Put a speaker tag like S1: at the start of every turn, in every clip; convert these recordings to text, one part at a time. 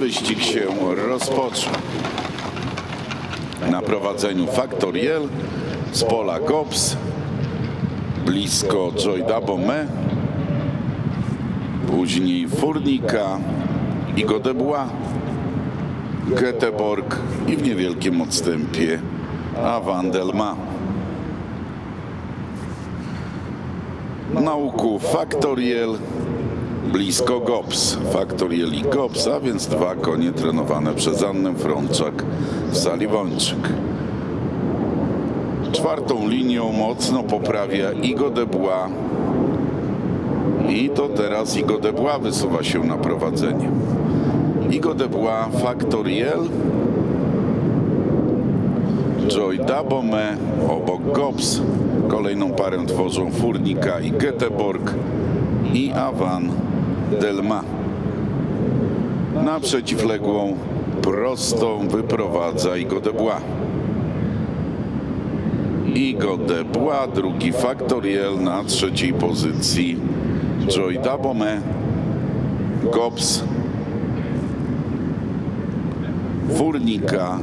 S1: wyścig się rozpoczął. Na prowadzeniu Factoriel z pola Gops, blisko Joy Dabome, później Furnika i Godebła, Göteborg i w niewielkim odstępie Avandelma. Na łuku Factoriel blisko Gops. Factoriel i Gops, a więc dwa konie trenowane przez Annę Frączak w sali Wończyk. Czwartą linią mocno poprawia Igo de Bois. I to teraz Igo de Bois wysuwa się na prowadzenie. Igo de Bois, Factoriel, Joy Dabome, obok Gops. Kolejną parę tworzą Furnika i Göteborg i Avan Delma. Na przeciwległą prostą wyprowadza Bois. Igo de Bois, drugi Factoriel na trzeciej pozycji Joy Dabome, Gops, Furnika,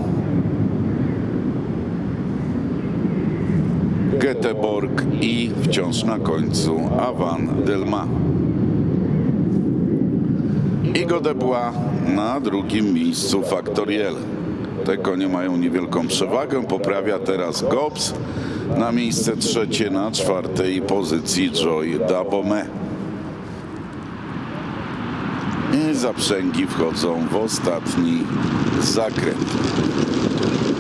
S1: Göteborg i wciąż na końcu Avan Delma. Igo de Bois na drugim miejscu Factoriel. Te konie mają niewielką przewagę. Poprawia teraz Gops na miejsce trzecie na czwartej pozycji Joy Dabome. I zaprzęgi wchodzą w ostatni zakręt.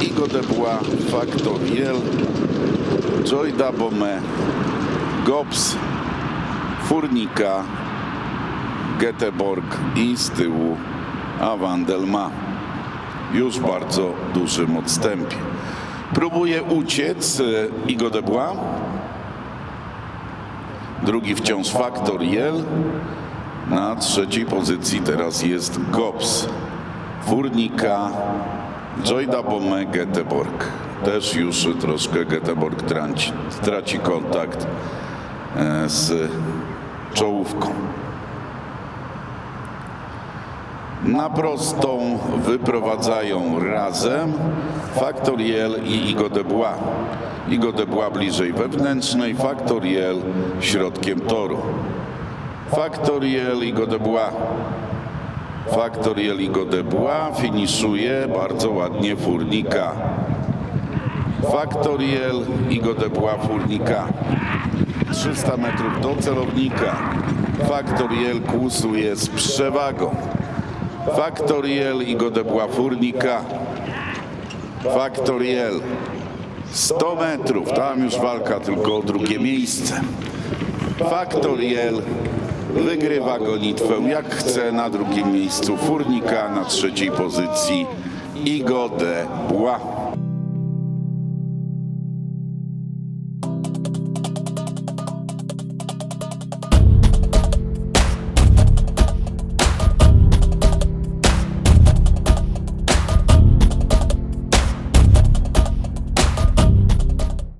S1: Igo de Bois, Joy Dabome, Gops, Furnika, Göteborg i z tyłu Avandelma. Już w bardzo dużym odstępie. Próbuje uciec e, Igo de Bois. Drugi wciąż Factoriel. Na trzeciej pozycji teraz jest Gops, Furnika, Joy Dabome, Göteborg. Też już troszkę Göteborg traci, traci kontakt e, z czołówką. Na prostą wyprowadzają razem Factoriel i Igo de Bois. Igo de Bois bliżej wewnętrznej, Factoriel środkiem toru. Factoriel Igo de Bois. Factoriel Igo de Bois finiszuje bardzo ładnie Furnika. Factoriel Igo de Bois Furnika. 300 metrów do celownika. Factoriel kłusuje z przewagą. Factoriel Igo de Bois Furnika. Factoriel 100 metrów, tam już walka tylko o drugie miejsce. Factoriel wygrywa gonitwę jak chce na drugim miejscu Furnika, na trzeciej pozycji Igo de Bois.